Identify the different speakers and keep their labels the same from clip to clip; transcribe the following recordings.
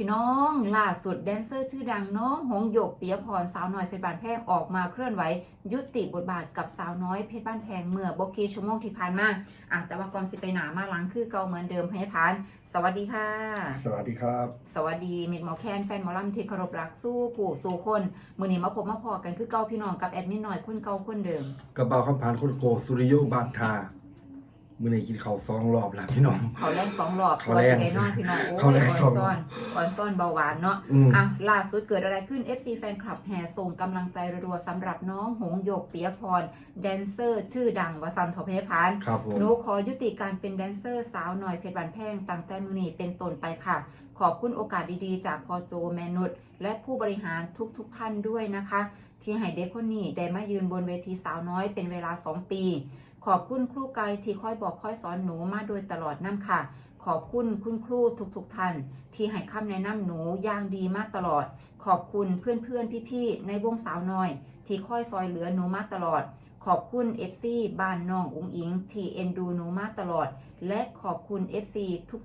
Speaker 1: พี่น้องล่าสุดแดนเซอร์ชื่อดังน้องหงหยกเปียพรสาวน้อยเพชรบ้านแพงออกมาเคลื่อนไหว ยุติบทบาทกับสาวน้อยเพชรบ้านแพงเมื่อบกีชั่วโมงที่ผ่านมาอะแต่ว่าก่อนสิไปหนามาหลังคือเก่าเหมือนเดิมให้พาน สวัสดีค่ะ
Speaker 2: สวัสดีครับ
Speaker 1: สวัสดีมิดหมอแคนแฟนหมอลำที่เคารพรักสู้ผู้สู้คนมือนี้มาพบมาพอกันคือเก่าพี่น้องกับแอดมินหน่อยคนเก่าคนเดิม
Speaker 2: กระเป๋าคำผ่านคนโกสุริโยบานทา มื่อนี้กินข้าวสองรอบแล้วพี่น้อง
Speaker 1: เขาแรงสองรอบ
Speaker 2: เขาแรง
Speaker 1: ไงน้องพี่น้องโอ้ย
Speaker 2: เขาแรงสอง
Speaker 1: ซ่อนอ่อนซ่อนเบาหวานเนาะ
Speaker 2: อืม
Speaker 1: อะล่าสุดเกิดอะไรขึ้น FC แฟนคลับแห่ส่งกำลังใจรัวๆสำหรับน้องหงหยกเปียพร แดนเซอร์ ชื่อดังวสันต์ทอเพพาน
Speaker 2: ครับผม
Speaker 1: หนูขอยุติการเป็นแดนเซอร์สาวหน่อยเพชรบันแพงตั้งแต่มือนี้เป็นต้นไปค่ะ ขอบคุณโอกาสดีๆ จากพอโจแมนุษและผู้บริหารทุกๆท่านด้วยนะคะ ที่ให้เด็กคนนี้ได้มายืนบนเวทีสาวน้อยเป็นเวลา 2 ปี ขอบคุณครูไกที่คอยบอกคอยสอนหนูมาโดยตลอดนั่นค่ะ ขอบคุณคุณครูทุกๆท่าน ที่ให้คำแนะนำหนูอย่างดีมาตลอด ขอบคุณเพื่อนๆพี่ๆในวงสาวน้อย ที่คอยซอยเหลือหนูมาตลอด ขอบคุณ FC บ้านน้องอุ้งอิง ที่เอ็นดูหนูมาตลอด และขอบคุณ FC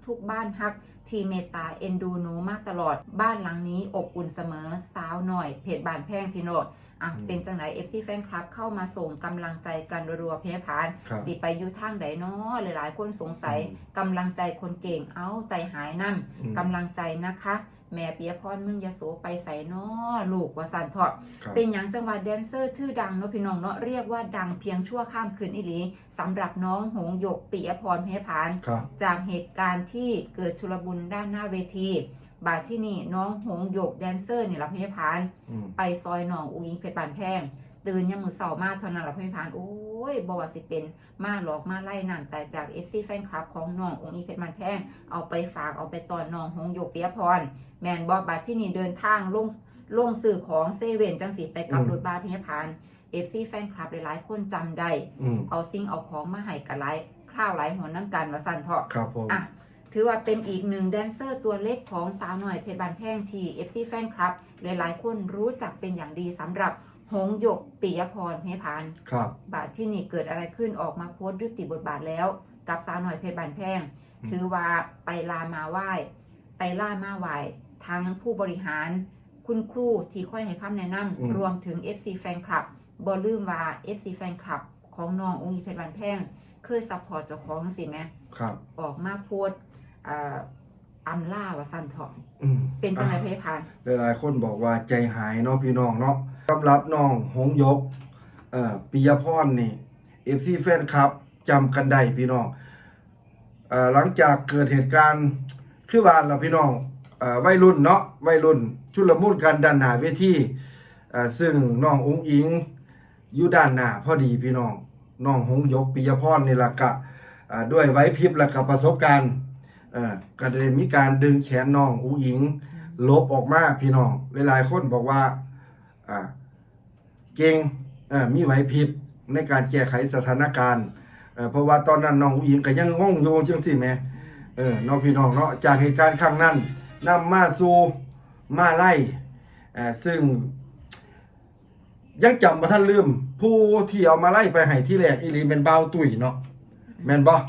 Speaker 1: ทุกๆ บ้านฮัก ที่เมตตาเอ็นดูหนูมาตลอด บ้านหลังนี้อบอุ่นเสมอสาวหน่อยเพจบานแพงพี่โนด อะ
Speaker 2: อืม
Speaker 1: เป็นจังไหน FC แฟนคลับเข้ามาส่งกำลังใจกันรัวๆเพจพาน
Speaker 2: ครับ
Speaker 1: สิไปอยู่ทางใดเนาะหลายๆ คนสงสัย
Speaker 2: อืม
Speaker 1: กำลังใจคนเก่งเอาใจหายนั่
Speaker 2: อืม
Speaker 1: กำลังใจนะคะ แม่เปียพรมึงอยาโสไปใส่เนาะลูกว่าสันเถาะ
Speaker 2: ครับ
Speaker 1: เป็นอย่างจังหวัดแดนเซอร์ชื่อดังเนาะพี่น้องเนาะเรียกว่าดังเพียงชั่วข้ามคืนอีหลีสำหรับน้องหงหยกปิยพรเพพาน
Speaker 2: ครับ
Speaker 1: จากเหตุการณ์ที่เกิดชุลมุนด้านหน้าเวที บาดที่นี่น้องหงหยกแดนเซอร์นี่ละเพพาน
Speaker 2: อืม
Speaker 1: ไปซอยหนองอุยิงเพชรบานแพงตื่นยังมือเสาร์มาเท่านั้นละพี่พานโอ้ยบว่าสิเป็นมาหลอกมาไล่น้ำใจจาก FC แฟนคลับของน้ององค์อีเพชรบานแพงเอาไปฝากเอาไปตอนน้องหงโยกเปียพร แมนบอบบัตที่นี่เดินทางลงลงสื่อของเซเว่นจังสีไปกับรถบัสพี่พาน FC แฟนคลับหลายๆคนจำได้
Speaker 2: อืม
Speaker 1: เอาสิ่งเอาของมาให้กันไลายคร่าวไลายหัวน้ำกันมาสั่นเถาะ
Speaker 2: ครับผม
Speaker 1: อะ ถือว่าเป็นอีกหนึ่งแดนเซอร์ตัวเล็กของสาวหน่อยเพชรบานแพงที่ FC แฟนคลับ หลายๆ คนรู้จักเป็นอย่างดีสำหรับหงหยกปิยพรเพพาน
Speaker 2: ครับ
Speaker 1: บาทที่นี่เกิดอะไรขึ้นออกมาโพสต์ยุติบทบาทแล้ว กับสาวหน่อยเพชรบานแพง
Speaker 2: อืม
Speaker 1: ถือว่าไปลามาไหว้ ไปล่ามาไหว้ทั้งผู้บริหารคุณครูที่ค่อยให้คำแนะนำรวมถึง FC แฟนคลับบอลืมว่า FC แฟนคลับ ของน้ององค์อีเพชรบานแพงเคยซัพพอร์ตเจ้าของสิแหม
Speaker 2: ครับ
Speaker 1: ออกมาโพสต์ อ่าอำล่าว่าสั้นเถอน
Speaker 2: อืม
Speaker 1: เป็นจังไรเพพาน
Speaker 2: หลายๆ คนบอกว่าใจหายเนาะพี่น้องเนาะสำหรับน้องหงยกเอ่อปิยพรนี่เอฟซีแฟนคลับจำกันได้พี่น้องเอ่อหลังจากเกิดเหตุการณ์คือว่าเราพี่น้องเอ่อวัยรุ่นเนาะวัยรุ่น ชุลมุนกันด้านหน้าเวทีเอ่อซึ่งน้ององอิงอยู่ด้านหน้าพอดีพี่น้องน้องหงยกปิยพรนี่ละกะอ่าด้วยไหว้พริบและกับประสบการณ์เอ่อก็ได้มีการดึงแขนน้ององอิงลบออกมาพี่น้องหลายๆคนบอกว่าอ่าเก่งเอ่อมีไหวพริบในการแก้ไขสถานการณ์เอ่อเพราะว่าตอนนั้นน้องอุ๋งอิงก็ยังงงอยู่จังสิแหม่เออน้องพี่น้องเนาะจากเหตุการณ์ครั้งนั้นนำมาสู่มาไล่เอ่อซึ่งยังจำบ่ทันลืม ผู้ที่เอามาไล่ไปให้ที่แรกอีหลีเป็นบ่าวตุ้ยเนาะแม่นบ่อ่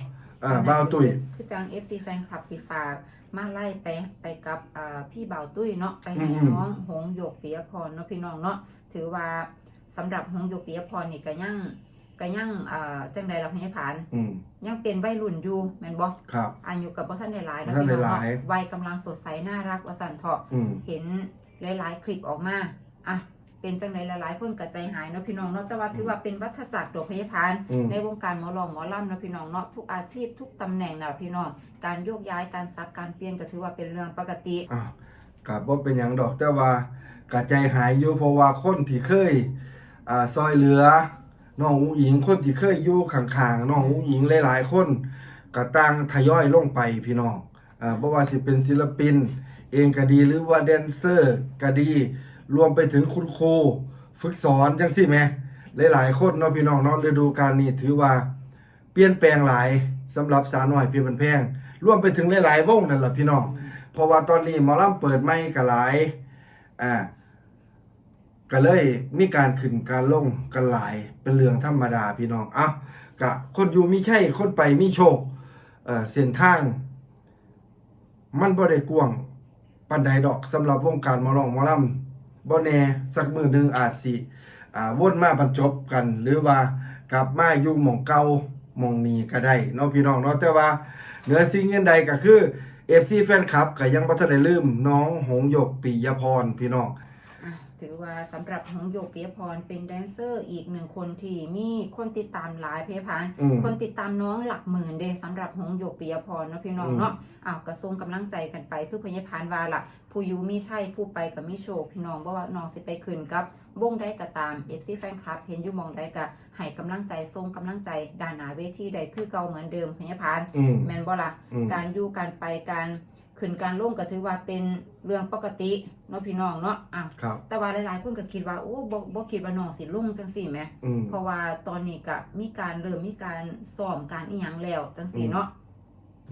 Speaker 2: าบ่าวตุ้ย
Speaker 1: คือจัง FC แฟนคลับสิฝากมาไล่ไปไปกับอ่าพี่บ่าวตุ้ยเนาะไปให้
Speaker 2: อืม
Speaker 1: น้องหงหยกปิยพรเนาะพี่น้องเนาะถือว่าสำหรับหงหยกปิยพรนี่ก็ยังก็ยังอ่าจังใดล่ะพี่ผาน
Speaker 2: อืม
Speaker 1: ยังเป็นวัยรุ่นอยู่แม่นบ่
Speaker 2: ครับ
Speaker 1: อายุกับบ่ทันได้หลาย
Speaker 2: บ่ทันได้หลาย
Speaker 1: เนาะวัยกำลังสดใสน่ารักว่าซั่นเถาะ
Speaker 2: อืม
Speaker 1: เห็นหลาย ๆ คลิปออกมา อะ เป็นจังไดหลายๆคนกระใจหายเนาะพี่น้องเนาะแต่ว่าถือว่าเป็นวัฏจักรโดยพยาพาน
Speaker 2: อืม
Speaker 1: ในวงการหมอลองหมอลำเนาะพี่น้องเนาะทุกอาชีพทุกตำแหน่งนะพี่น้องการโยกย้ายการซับการเปลี่ยนก็ถือว่าเป็นเรื่องปกติ
Speaker 2: อะกับบ่เป็นหยังดอกแต่ว่ากะใจหายอยู่เพราะว่าคนที่เคยอ่าซอยเหลือน้องอุ๋งอิงคนที่เคยอยู่ข้างๆน้องอุ๋งอิงหลายๆคนก็ต่างทยอยลงไปพี่น้องอ่าบ่ว่าสิเป็นศิลปิน เองก็ดีหรือว่าแดนเซอร์ก็ดี รวมไปถึงคุณครูฝึกสอนจังซี่แหมหลายๆคนเนาะพี่น้องเนาะฤดูกาลนี้ถือว่า เปลี่ยนแปลงหลายสำหรับสาวน้อยเพียงเป็นแพงรวมไปถึงหลายๆวงนั่นแหละพี่น้องเพราะว่าตอนนี้หมอลำเปิดไม่กหลายอ่าก็เลยมีการขึ้นการลงกันหลายเป็นเรื่องธรรมดาพี่น้องอะกะคนอยู่มีใช่คนไปมีโชคเอ่อเส้นทาง มันบ่ได้กว้างปันใดดอกสำหรับวงการมอร้องมอลำ บ่แน่สักมือหนึ่งอาจสิอ่าวนมาบรรจบกัน หรือว่ากลับมาอยู่หม่องเก่าหม่องนี้ก็ได้เนาะพี่น้องเนาะแต่ว่าเหนือสิ่งอื่นใดก็คือเอฟซีแฟนคลับก็ยังบ่ทันได้ลืมน้องหงหยกปิยพรพี่น้อง
Speaker 1: ถือว่าสำหรับหงโยกเปียพรเป็นแดนเซอร์อีกหนึ่งคนที่มีคนติดตามหลายเพจพัน
Speaker 2: อืม
Speaker 1: คนติดตามน้องหลักหมื่นเดสำหรับหงโยกเปียพรเนาะพี่น้อง
Speaker 2: อืม
Speaker 1: เนาะอ้าวกระทรวงกำลังใจกันไปคือพญพานวาล่ะผู้อยูมีใช่ผู้ไปกับมิโชคพี่น้องบ่ว่าน้องสิไปขึ้นกับวงได้ก็ตามเอฟซีแฟนคลับเห็นอยู่หมองได้ก็ให้กำลังใจทรงกำลังใจด้านหน้าเวทีใดคือเก่าเหมือนเดิมพญพาน
Speaker 2: อืม
Speaker 1: แม่นบ่ล่ะ
Speaker 2: อืม
Speaker 1: การอยู่การไปการ ขึ้นการลงก็ถือว่าเป็นเรื่องปกติเนาะพี่น้องเนาะอ้าว
Speaker 2: ครับ
Speaker 1: แต่ว่าหลายๆคนก็คิดว่าโอ้บ่บ่คิดว่าน้องสิลงจังซี่แหม
Speaker 2: อืม
Speaker 1: เพราะว่าตอนนี้ก็มีการเริ่มมีการซ้อมการอีหยังแล้วจังซี่เนาะ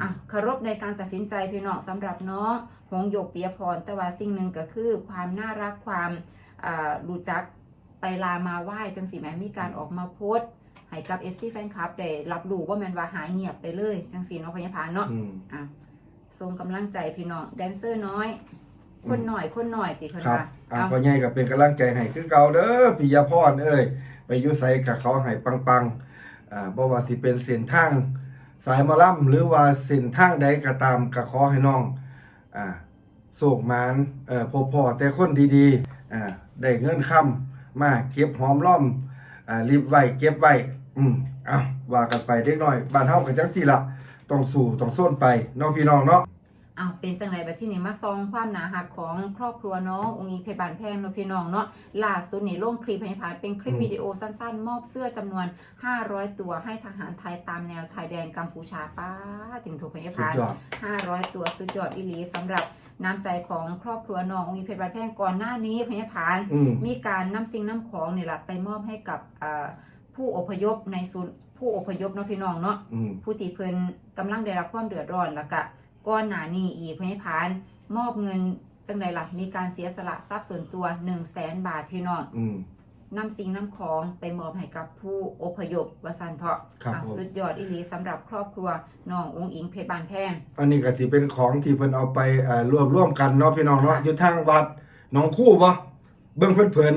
Speaker 1: อะเคารพในการตัดสินใจพี่น้องสำหรับน้องหงโยกเปียพร แต่ว่าสิ่งหนึ่งก็คือความน่ารักความอ่ารู้จักไปลามาไหว้จังซี่แหมมีการออกมาโพสต์ให้กับ FC แฟนคลับได้รับรู้ว่าแม่นว่าหายเงียบไปเลยจังซี่เนาะพญาพานเนาะ
Speaker 2: อืม
Speaker 1: อะ ส่งกำลังใจพี่น้องแดนเซอร์น้อย คนหน่อยคนหน่อยติเพิ่น
Speaker 2: ครับ
Speaker 1: ว่า
Speaker 2: อ่า
Speaker 1: เอา
Speaker 2: พ่อใหญ่ก็เป็นกำลังใจให้คือเก่าเด้อปิยพรเอ้ยไปอยู่ไสกับเขาให้ปังๆอ่าบ่ว่าสิเป็นเส้นทาง สายหมอลำหรือว่าเส้นทางใดก็ตามก็ขอให้น้องอ่าโศกหมานเอ่อพบพ่อแต่คนดีๆอ่าได้เงินค่ำมาเก็บหอมรอมอ่ารีบไว้เก็บไว้อืมเอาว่ากันไปเด็กน้อยบ้านเฮาก็จังซี่ล่ะ ต้องสู้ต้องส้นไปเน้องพี่น้องเนาะ
Speaker 1: อ้าวเป็นจังไรแบบที่นี่มาซองความหนาหักของครอบครัวน้ององค์อิงเพชรบานแพงเนาะพี่น้องเนาะล่าสุดนี่ลงคลิปให้ผ่านเป็นคลิป
Speaker 2: อืม
Speaker 1: วิดีโอสั้นๆ มอบเสื้อจำนวน 500 ตัวให้ทหารไทยตามแนวชายแดนกัมพูชาป้าถึงถูกพยา
Speaker 2: สุด
Speaker 1: พาน
Speaker 2: ยอด
Speaker 1: 500 ตัวสุดยอดอีหลีสำหรับน้ำใจของครอบครัวน้ององค์อิงเพชรบานแพงก่อนหน้านี้พยาพาน
Speaker 2: อืม
Speaker 1: มีการนำสิ่งน้ำของนี่แหละไปมอบให้กับอ่าผู้อพยพในศูนย์ ผู้อพยพเนาะพี่น้องเนาะ
Speaker 2: อืม
Speaker 1: ผู้ที่เพิ่นกำลังได้รับความเดือดร้อนแล้วก็ก้อนหนานี้อีกเพื่อให้ผ่าน มอบเงินจังใดล่ะมีการเสียสละทรัพย์ส่วนตัว1 0 0 0 0แสนบาทพี่น้อง
Speaker 2: อืม
Speaker 1: นำสิ่งน้ำของไปมอบให้กับผู้อพยพวสันเถาะ
Speaker 2: ครับ
Speaker 1: อะ
Speaker 2: ผม
Speaker 1: สุดยอดอีหลีสำหรับครอบครัวน้ององอิงเพชรบานแพง
Speaker 2: อันนี้ก็สิเป็นของที่เพิ่นเอาไปเอ่อรวบรวมกันเนาะพี่น้องเนาะอยู่ทางวัดหนองคู่บ่เบิ่งเพิ่น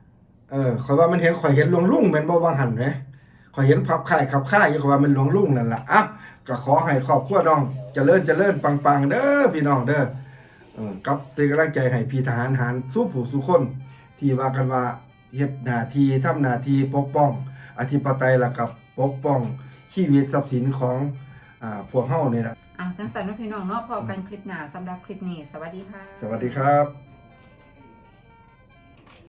Speaker 2: ๆเออข่อยว่ามันเห็นข่อยเห็นหลวงลุงแม่นบ่วางหันแหมข่ อยเห็นพับค่ายขับค่ายอยู่ข่อยว่ามันหลวงลุงนั่นล่ะอะก็ขอให้ครอบครัวน้องเจริญเจริญปังๆ เด้อพี่น้องเด้อเออกับเป็นกำลังใจให้พี่ทหารหารสู้ผู้สู้คน ที่ว่ากันว่าเฮ็ดหน้าที่ทำหน้าที่ปกป้อง อธิปไตยและกับปกป้องชีวิตทรัพย์สินของอ่าพวกเฮานี่ล่ะ
Speaker 1: อะจังสันว่าพี่น้องเนาะพอกันคลิปหน้าสำหรับคลิปนี้ สวัสดีค่ะ
Speaker 2: สวัสดีครับ